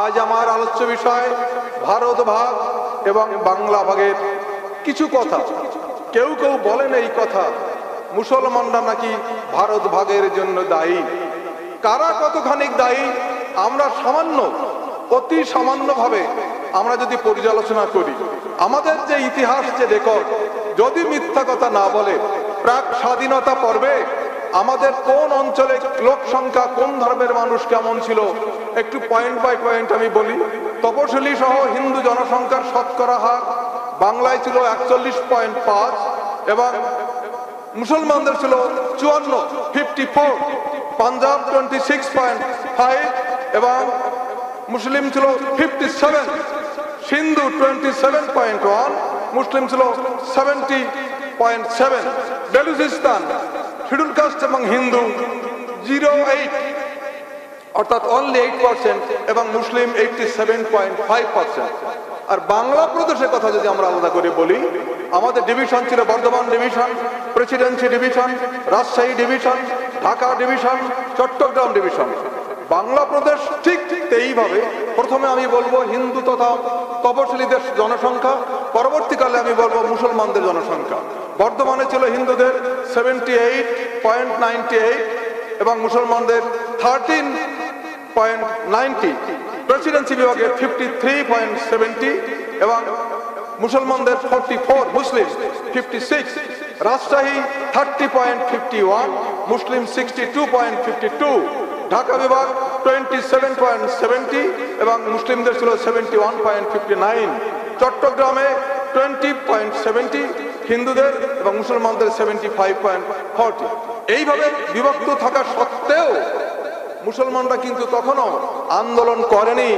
আজ আমার আলোচ্য বিষয় ভারত ভাগ এবং বাংলা ভাগের কিছু কথা। কেউ কেউ বলেন এই কথা, মুসলমানরা নাকি ভারত ভাগের জন্য দায়ী। কারা কতখানি দায়ী, আমরা সামান্য, অতি সামান্যভাবে আমরা যদি পর্যালোচনা করি। আমাদের যে ইতিহাস, যে রেকর্ড, যদি মিথ্যা কথা না বলে, প্রাক স্বাধীনতা পর্বে আমাদের কোন অঞ্চলে লোক সংখ্যা কোন ধর্মের মানুষ কেমন ছিল? একটু পয়েন্ট বাই পয়েন্ট আমি বলি। তপশিলি সহ হিন্দু জনসংখ্যার শতকরা হার বাংলায় ছিল একচল্লিশ পয়েন্ট পাঁচ এবং মুসলমানদের ছিল চুয়ান্ন fifty four Punjab twenty six point five এবং মুসলিম ছিল fifty seven Sindhu twenty seven point one মুসলিম ছিল seventy point seven Balochistan schedule এবং হিন্দু জিরো এইট অর্থাৎ অনলি এইট পার্সেন্ট এবং মুসলিম eighty seven point five percent আর বাংলা প্রদেশের কথা যদি আমরা আলাদা করে বলি, আমাদের ডিভিশন ছিল Bardhaman division presidency division Rajshahi division Dhaka division Chattogram division Bangla প্রদেশ ঠিক ঠিক এইভাবে প্রথমে আমি বলব হিন্দু তথা তপশিলীদের জনসংখ্যা পরবর্তীকালে আমি বলব মুসলমানদের জনসংখ্যা। বর্ধমানে ছিল হিন্দুদের seventy eight point ninety eight এবং মুসলমানদের থার্টিন পয়েন্ট নাইনটি প্রেসিডেন্সি বিভাগে ফিফটি থ্রি পয়েন্ট সেভেন্টি এবং মুসলমানদের ফোরটি ফোর মুসলিম fifty six Rajshahi thirty point fifty one মুসলিম sixty two point fifty two Dhaka বিভাগ টোয়েন্টি সেভেন পয়েন্ট সেভেন্টি এবং মুসলিমদের ছিল seventy one point fifty nine চট্টগ্রামে twenty point seventy হিন্দুদের এবং মুসলমানদের সেভেন্টি ফাইভ পয়েন্ট ফর্টি এইভাবে বিভক্ত থাকা সত্ত্বেও মুসলমানরা কিন্তু তখনও আন্দোলন করেনি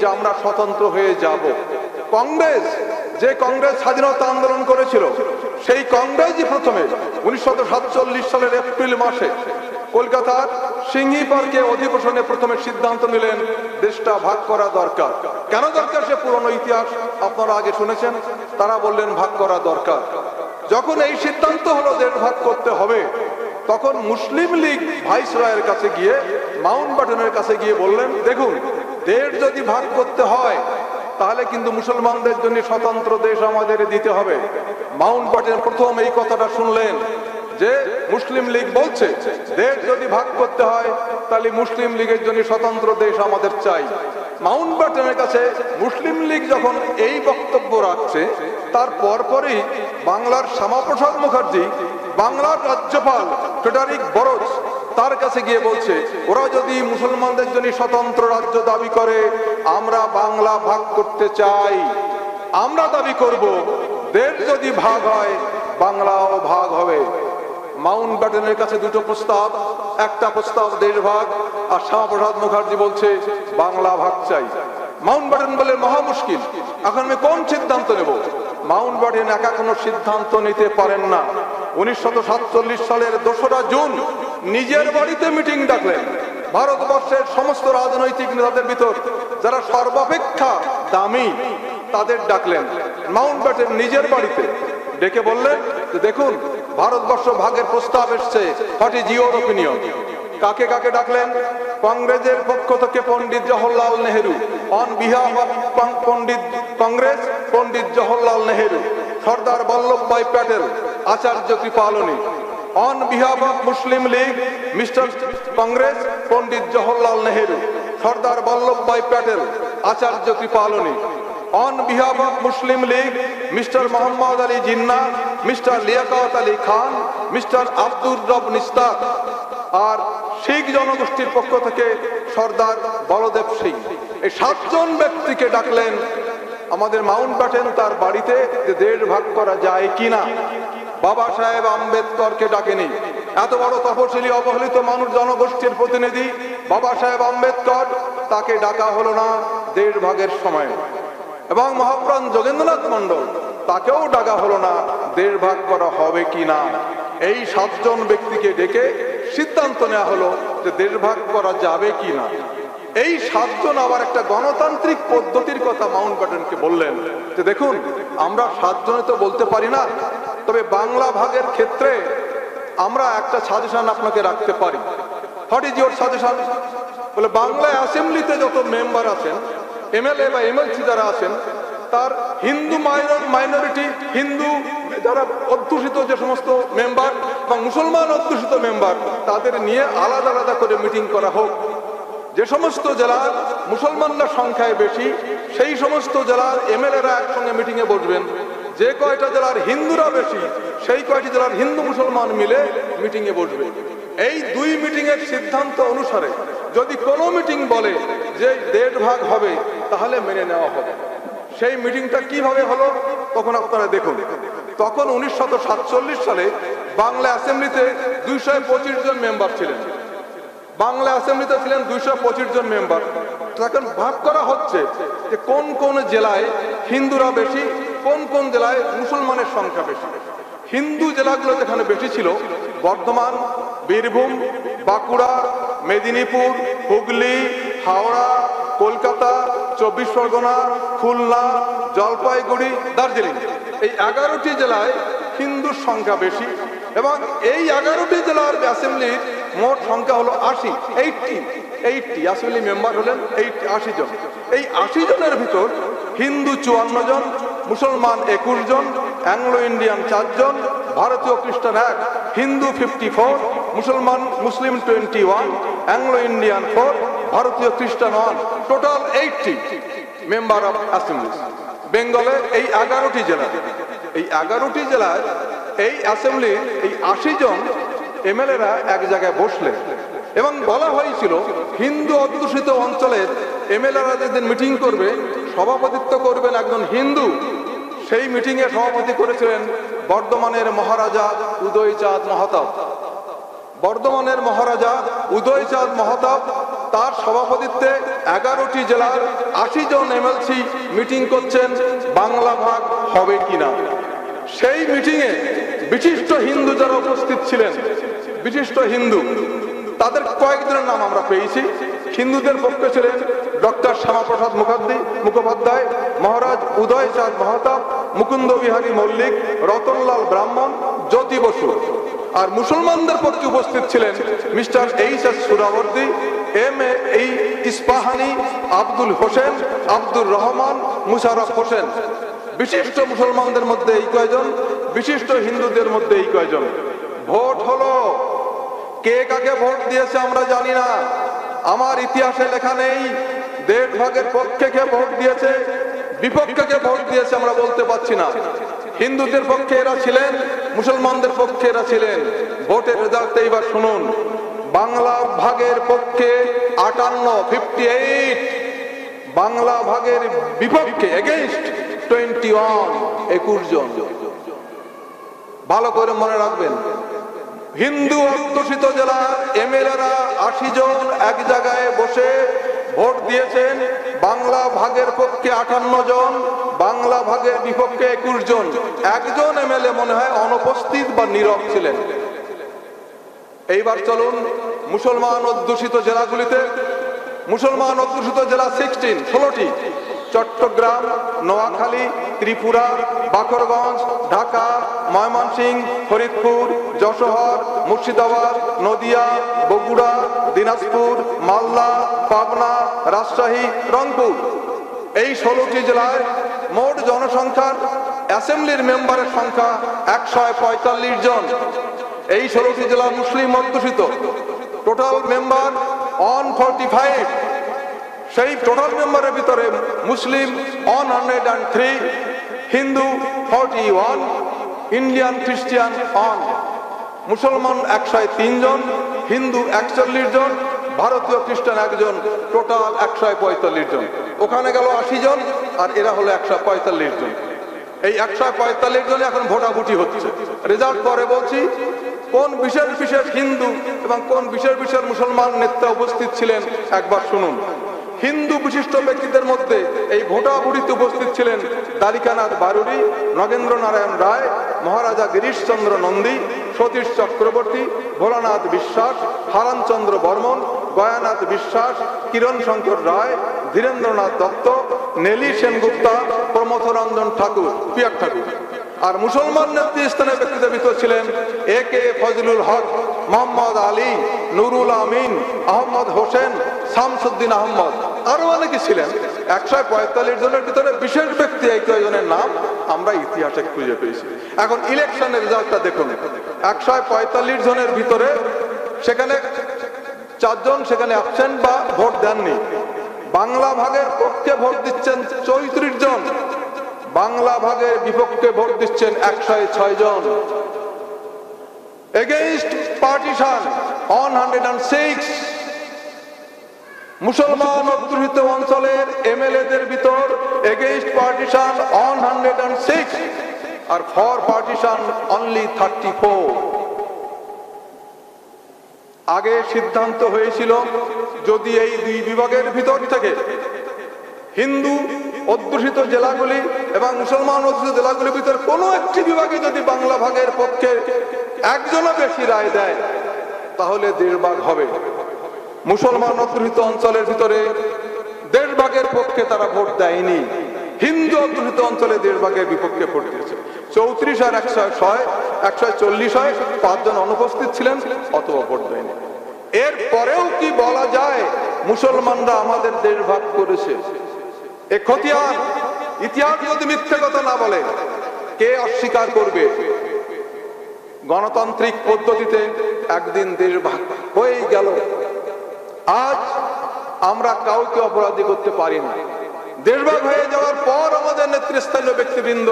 যে আমরা স্বতন্ত্র হয়ে যাব। কংগ্রেস, যে কংগ্রেস স্বাধীনতা আন্দোলন করেছিল, সেই কংগ্রেসই প্রথমে উনিশশো সাতচল্লিশ সালের এপ্রিল মাসে কলকাতার সিংহি পার্কে অধিবেশনে প্রথমে সিদ্ধান্ত নিলেন, দেশটা ভাগ করা দরকার। কেন দরকার সে পুরনো ইতিহাস? আপনারা আগে শুনেছেন, তারা বললেন ভাগ করা দরকার। যখন এই সিদ্ধান্ত হলো দেশ ভাগ করতে হবে, তখন মুসলিম লীগ ভাইস রয়ের কাছে গিয়ে মাউন্ট বাটনের কাছে গিয়ে বললেন, দেখুন, দেশ যদি ভাগ করতে হয়, তাহলে কিন্তু মুসলমানদের জন্য স্বতন্ত্র দেশ আমাদের দিতে হবে। মাউন্ট বাটন প্রথম এই কথাটা শুনলেন। যে মুসলিম লীগ বলছে, দেশ যদি ভাগ করতে হয়, তাহলে মুসলিম লীগের জন্য স্বতন্ত্র দেশ আমাদের চাই। মাউন্ট বাটনের কাছে মুসলিম লীগ যখন এই বক্তব্য রাখছে, তার পরপরই বাংলার শ্যামাপ্রসাদ মুখার্জি, বাংলার রাজ্যপাল ফেডারিক বরজ, তার কাছে গিয়ে বলছে, ওরা যদি মুসলমানদের জন্য স্বতন্ত্র রাজ্য দাবি করে, আমরা বাংলা ভাগ করতে চাই। আমরা দাবি করব, দেশ যদি ভাগ হয়, বাংলাও ভাগ হবে। মাউন্ট ব্যাটেনের কাছে দুটো প্রস্তাব, একটা প্রস্তাব দেশভাগ, আর শ্যামাপ্রসাদ মুখার্জি বলছে, বাংলা ভাগ চাই। মাউন্ট ব্যাটেন বলে, মহা মুশকিল। এখন আমি কোন সিদ্ধান্ত নেব? মাউন্ট ব্যাটেন একা কোনো সিদ্ধান্ত নিতে পারেন না। উনিশশো সাতচল্লিশ সালের দোসরা জুন, নিজের বাড়িতে মিটিং ডাকলেন। ভারতবর্ষের সমস্ত রাজনৈতিক নেতাদের ভিতর যারা সর্বাপেক্ষা দামি, তাদের ডাকলেন। মাউন্ট ব্যাটেন নিজের বাড়িতে ডেকে বললেন, দেখুন ভারতবর্ষ ভাগের প্রস্তাব এসছে। হোয়াট ইজ ইউর ওপিনিয়ন কাকে কাকে ডাকলেন? কংগ্রেসের পক্ষ থেকে Pandit Jawaharlal Nehru. On behalf of Pandit Congress, Pandit Jawaharlal Nehru, Sardar Vallabhbhai Patel, Acharya Kripalani. On behalf of Muslim League, mister Congress, Pandit Jawaharlal Nehru, Sardar Vallabhbhai Patel, Acharya Kripalani. On behalf Muslim League, mister Mohammad Ali Jinnah, mister Liaquat Ali Khan, mister Abdur Rab Nishtar আর শিখ জনগোষ্ঠীর পক্ষ থেকে সর্দার বলদেব সিং। এই সাতজন ব্যক্তিকে ডাকলেন আমাদের Mount Batten তার বাড়িতে যে দেশ ভাগ করা যায় কিনা। বাবা সাহেব আম্বেদকরকে ডাকেনি। এত বড় তপশিলি অবহেলিত মানুষ জনগোষ্ঠীর প্রতিনিধি বাবা সাহেব আম্বেদকর, তাকে ডাকা হলো না দেশ ভাগের সময়। এবং মহাপ্রাণ যোগেন্দ্রনাথ মন্ডল তাকেও ডাকা হলো না দেড় ভাগ করা হবে কি না এই সাতজন ব্যক্তিকে ডেকে সিদ্ধান্ত নেওয়া হলো যে দেড় ভাগ করা যাবে কি না এই সাতজন আবার একটা গণতান্ত্রিক পদ্ধতির কথা মাউন্ট ব্যাটেনকে বললেন যে, দেখুন, আমরা সাতজনে তো বলতে পারি না, তবে বাংলা ভাগের ক্ষেত্রে আমরা একটা সাজেশন আপনাকে রাখতে পারি। হোয়াট ইজ ইউর সাজেশন বলে বাংলা অ্যাসেম্বলিতে যত মেম্বার আছেন এমএলএ বা এমএলসি যারা আছেন, তার হিন্দু মাইনরিটি হিন্দু যারা অধ্যুষিত যে সমস্ত মেম্বার এবং মুসলমান অধ্যুষিত মেম্বার তাদের নিয়ে আলাদা আলাদা করে মিটিং করা হোক। যে সমস্ত জেলার মুসলমানরা সংখ্যায় বেশি, সেই সমস্ত জেলার এমএলএরা একসঙ্গে মিটিংয়ে বসবেন। যে কয়টা জেলার হিন্দুরা বেশি, সেই কয়টি জেলার হিন্দু মুসলমান মিলে মিটিংয়ে বসবে। এই দুই মিটিংয়ের সিদ্ধান্ত অনুসারে যদি কোনো মিটিং বলে যে দেড় ভাগ হবে তাহলে মেনে নেওয়া হবে। সেই মিটিংটা কীভাবে হলো, তখন আপনারা দেখুন। তখন উনিশশো সাতচল্লিশ সালে বাংলা অ্যাসেম্বলিতে দুইশো পঁচিশ জন মেম্বার ছিলেন। বাংলা অ্যাসেম্বলিতে ছিলেন দুইশো পঁচিশ জন মেম্বার। এখন ভাগ করা হচ্ছে যে কোন কোন জেলায় হিন্দুরা বেশি, কোন কোন জেলায় মুসলমানের সংখ্যা বেশি। হিন্দু জেলাগুলো যেখানে বেশি ছিল, বর্ধমান, বীরভূম, বাঁকুড়া, মেদিনীপুর, হুগলি, হাওড়া কলকাতা, চব্বিশ পরগনা, খুলনা, জলপাইগুড়ি, দার্জিলিং। এই এগারোটি জেলায় হিন্দুর সংখ্যা বেশি এবং এই এগারোটি জেলার অ্যাসেম্বলির মোট সংখ্যা হলো আশি, এইটটি এইটটি। অ্যাসেম্বলি মেম্বার হলেন এইট আশি জন। এই আশি জনের ভিতর হিন্দু চুয়ান্ন জন, মুসলমান একুশ জন, অ্যাংলো ইন্ডিয়ান চারজন ভারতীয় খ্রিস্টান এক, হিন্দু ফিফটি ফোর, মুসলমান মুসলিম twenty one, Anglo Indian four, ভারতীয় খ্রিস্টান one. Total eighty member of assembly বেঙ্গলে এই এগারোটি জেলা। এই এগারোটি জেলায় এই অ্যাসেম্বলির এই আশি জন এমএলএরা এক জায়গায় বসলেন এবং বলা হয়েছিল, হিন্দু অধ্যুষিত অঞ্চলের এমএলএরা যেদিন মিটিং করবে, সভাপতিত্ব করবেন একজন হিন্দু। সেই মিটিংয়ে সভাপতি করেছিলেন বর্ধমানের মহারাজা উদয়চাঁদ মহাতাব। বর্ধমানের মহারাজা উদয়চাঁদ মহাতাব তার সভাপতিত্বে এগারোটি জেলার আশি জন এমএলসি মিটিং করছেন, বাংলা ভাগ হবে কিনা। সেই মিটিংয়ে বিশিষ্ট হিন্দু যারা উপস্থিত ছিলেন, বিশিষ্ট হিন্দু, তাদের কয়েকজনের নাম আমরা পেয়েছি। হিন্দুদের পক্ষে ছিলেন ডক্টর শ্যামাপ্রসাদ মুখার্জি মুখোপাধ্যায়, মহারাজ উদয়চাঁদ মহাতাব, মুকুন্দ বিহারী মল্লিক, রতনলাল ব্রাহ্মণ, জ্যোতি বসু। আর মুসলমানদের পক্ষে উপস্থিত ছিলেন mister H S Suhrawardy, M A H Ispahani Abdul Hossain, Abdur Rahman, Musharraf Hossain. বিশিষ্ট মুসলমানদের মধ্যে এই কয়জন? বিশিষ্ট হিন্দুদের মধ্যে এই কয়জন? ভোট হলো। কে কাকে ভোট দিয়েছে আমরা জানি না। আমার ইতিহাসে লেখা নেই। দেড় ভাগের পক্ষে কে ভোট দিয়েছে? বিপক্ষে কে ভোট দিয়েছে আমরা বলতে পারছি না। হিন্দুদের পক্ষে এরা ছিলেন, মুসলমানদের পক্ষে এরা ছিলেন। ভোটের রেজাল্ট এইবার শুনুন। বাংলা ভাগের পক্ষে আটান্ন ফিফটি এইট বাংলা ভাগের বিপক্ষে এগেনস্ট টোয়েন্টি ওয়ান একুশ জন। ভালো করে মনে রাখবেন। হিন্দু অধ্যুষিত জেলার এমএলএরা আশি জন এক জায়গায় বসে ভোট দিয়েছেন। বাংলা ভাগের পক্ষে আটান্ন জন, বাংলা ভাগের বিপক্ষে একুশ জন। একজন এমএলএ মনে হয় অনুপস্থিত বা নীরব ছিলেন। এইবার চলুন মুসলমান অধ্যুষিত জেলাগুলিতে। মুসলমান অধ্যুষিত জেলা সিক্সটিন ষোলোটি। চট্টগ্রাম, নোয়াখালী, ত্রিপুরা, বাকরগঞ্জ, ঢাকা, ময়মনসিংহ, ফরিদপুর, যশোহর, মুর্শিদাবাদ, নদিয়া, বগুড়া, দিনাজপুর, মালদা, পাবনা, রাজশাহী, রংপুর। এই ষোলোটি জেলায় মোট জনসংখ্যার অ্যাসেম্বলির মেম্বারের সংখ্যা একশো পঁয়তাল্লিশ জন। এই ষোলোটি জেলা মুসলিম অধ্যুষিত। Total member on forty five. সেই টোটাল মেম্বারের ভিতরে মুসলিম one hundred and three, Hindu forty one, Indian Christian on মুসলমান একশো তিনজন হিন্দু একচল্লিশ জন, ভারতীয় খ্রিস্টান একজন, টোটাল একশো পঁয়তাল্লিশ জন। ওখানে গেল আশি জন আর এরা হলো একশো পঁয়তাল্লিশ জন। এই একশো পঁয়তাল্লিশ জনে এখন ভোটাভুটি হচ্ছে। রেজাল্ট পরে বলছি, কোন বিশেষ বিশেষ হিন্দু এবং কোন বিশেষ বিশেষ মুসলমান নেতা উপস্থিত ছিলেন একবার শুনুন। হিন্দু বিশিষ্ট ব্যক্তিদের মধ্যে এই ভোটাভুটিতে উপস্থিত ছিলেন দ্বারিকানাথ বারুরি নগেন্দ্র নারায়ণ রায়, মহারাজা গিরিশচন্দ্র নন্দী, সতীশ চক্রবর্তী, ভোলানাথ বিশ্বাস, হারানচন্দ্র বর্মন, গয়ানাথ বিশ্বাস, কিরণ শঙ্কর রায়, ধীরেন্দ্রনাথ দত্ত, নেলি সেনগুপ্তা, প্রমথ রঞ্জন ঠাকুর, পিয়াক ঠাকুর। আর মুসলমান নেতৃস্থানের ব্যক্তিদের ভিতর ছিলেন এ কে ফজলুল হক, মোহাম্মদ আলী, নুরুল আমিন, আহমদ হোসেন, শামসুদ্দিন আহমদ। আরও অনেকে ছিলেন। একশো পঁয়তাল্লিশ জনের ভিতরে বিশেষ ব্যক্তি এই কয়েকজনের নাম আমরা ইতিহাসে খুঁজে পেয়েছি। এখন ইলেকশনের রেজাল্টটা দেখুন। একশো পঁয়তাল্লিশ জনের ভিতরে সেখানে চারজন সেখানে অ্যাবসেন্ট বা ভোট দেননি। বাংলা ভাগের পক্ষে ভোট দিচ্ছেন চৌত্রিশ জন। বাংলা ভাগের বিপক্ষে ভোট দিচ্ছেন একশো ছয় জন। Against partition on hundred and six মুসলমান অধ্যুষিত অঞ্চলের এমএলএদের ভিতর against partition on hundred and six R for partition only thirty four আগে সিদ্ধান্ত হয়েছিল যদি এই দুই বিভাগের ভিতর থেকে হিন্দু অধ্যুষিত জেলাগুলি এবং মুসলমান অধ্যুষিত জেলাগুলির ভিতর কোনো একটি বিভাগে যদি বাংলা ভাগের পক্ষে একজনও বেশি রায় দেয়, তাহলে দেড় ভাগ হবে। মুসলমান অধ্যুষিত অঞ্চলের ভিতরে দেড় ভাগের পক্ষে তারা ভোট দেয়নি। হিন্দু অধ্যুষিত অঞ্চলে দেড় ভাগের বিপক্ষে ভোট দিয়েছে। চৌত্রিশ আর একশো ছয়, একশো চল্লিশ হয় পাঁচজন অনুপস্থিত ছিলেন, অথবা ভোট দেয়নি। এর পরেও কি বলা যায়, মুসলমানরা আমাদের দেড় ভাগ করেছে? এ খতিয়ান, ইতিহাস যদি মিথ্যে কথা না বলে, কে অস্বীকার করবে? গণতান্ত্রিক পদ্ধতিতে একদিন দেশ ভাগ হয়েই গেল। আজ আমরা কাউকে অপরাধী করতে পারি না। দেশভাগ হয়ে যাওয়ার পর আমাদের নেতৃস্থানীয় ব্যক্তিবৃন্দ,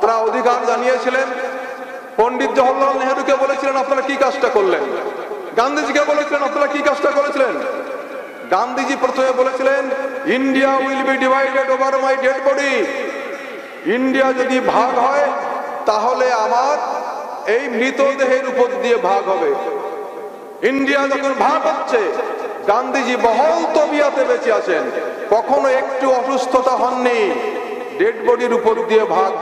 তারা অধিকার জানিয়েছিলেন। পন্ডিত জওহরলাল নেহরুকে বলেছিলেন, আপনারা কি কাজটা করলেন? গান্ধীজিকে বলেছিলেন, আপনারা কি কাজটা করেছিলেন? গান্ধীজি প্রথমে বলেছিলেন, India will be divided over my dead body. India যদি ভাগ হয়, তাহলে আমার এই মৃতদেহের উপর দিয়ে ভাগ হবে। ইন্ডিয়া যখন ভাগ হচ্ছে, গান্ধীজি বহল তবিয়াতে বেঁচে আছেন। কখনো একটু অসুস্থতা হননি। ডেড বডির উপর দিয়ে ভাগ।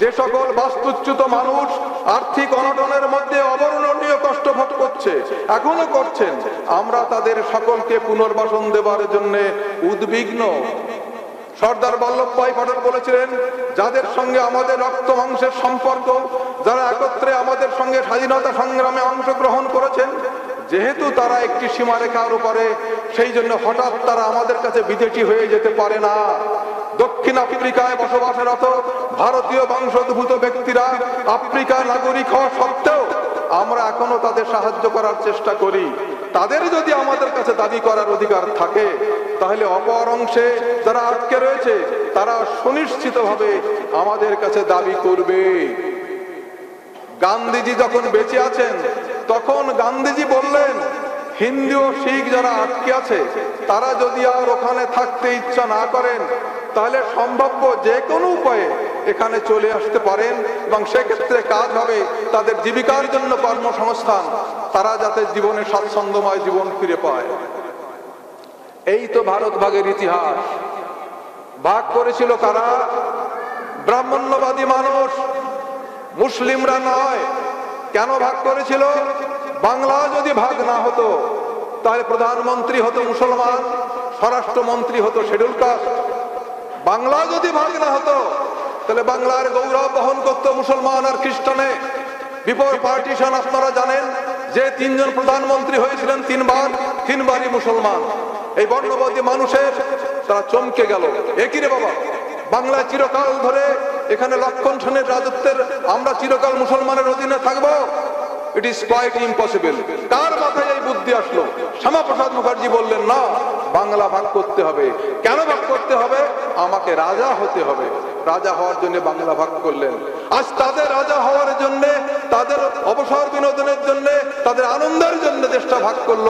যে সকল বাস্তুচ্যুত মানুষ আর্থিক অনটনের মধ্যে অবর্ণনীয় কষ্ট ভোগ করছে, এখনও করছেন। আমরা তাদের সকলকে পুনর্বাসন দেবার জন্য উদ্বিগ্ন। সর্দার বল্লভভাই পটেল বলেছিলেন, যাদের সঙ্গে আমাদের রক্ত মাংসের সম্পর্ক, যারা একত্রে আমাদের সঙ্গে স্বাধীনতা সংগ্রামে অংশগ্রহণ করেছেন যেহেতু তারা একটি সীমারেখার উপরে, সেই জন্য হঠাৎ তারা আমাদের কাছে বিদেশি হয়ে যেতে পারে না। দক্ষিণ আফ্রিকায় বসবাসরত ভারতীয় বংশোদ্ভূত ব্যক্তিরা আফ্রিকার নাগরিক হওয়া সত্ত্বেও আমরা এখনও তাদের সাহায্য করার চেষ্টা করি। তাদের যদি আমাদের কাছে দাবি করার অধিকার থাকে, তাহলে অপর অংশে যারা আটকে রয়েছে, তারা সুনিশ্চিতভাবে আমাদের কাছে দাবি করবে। গান্ধীজি যখন বেঁচে আছেন তখন গান্ধীজি বললেন, হিন্দু ও শিখ যারা আটকে আছে, তারা যদি আর ওখানে থাকতে ইচ্ছা না করেন, তাহলে সম্ভাব্য যে কোনো উপায়ে এখানে চলে আসতে পারেন এবং সেক্ষেত্রে কাজ হবে তাদের জীবিকার জন্য কর্মসংস্থান। তারা যাতে জীবনে স্বাচ্ছন্দ্যময় জীবন ফিরে পায়। এই তো ভারত ভাগের ইতিহাস। ভাগ করেছিল কারা? ব্রাহ্মণ্যবাদী মানুষ। মুসলিমরা নয়। কেন ভাগ করেছিল? বাংলা যদি ভাগ না হতো, তাহলে প্রধানমন্ত্রী হতো মুসলমান, স্বরাষ্ট্রমন্ত্রী হতো শিডিউল কাস্ট। বাংলা যদি ভাগ না হতো, তাহলে বাংলার গৌরব বহন করতো মুসলমান আর খ্রিস্টানে। বিফোর পার্টিশন আপনারা জানেন যে তিনজন প্রধানমন্ত্রী হয়েছিলেন তিনবার, তিনবারই মুসলমান। এই বর্ণবাদী মানুষের তারা চমকে গেল। একই রে বাবা? বাংলায় চিরকাল ধরে এখানে লক্ষণ সেনের রাজত্বের, আমরা চিরকাল মুসলমানের অধীনে থাকব। ইট ইজ কোয়াইট ইম্পসিবল কার মাথায় এই বুদ্ধি আসলো? শ্যামাপ্রসাদ মুখার্জি বললেন, না, বাংলা ভাগ করতে হবে। কেন ভাগ করতে হবে? আমাকে রাজা হতে হবে। রাজা হওয়ার জন্য বাংলা ভাগ করলেন। আজ তাদের রাজা হওয়ার জন্য, তাদের অবসর বিনোদনের জন্য, তাদের আনন্দের জন্য দেশটা ভাগ করল।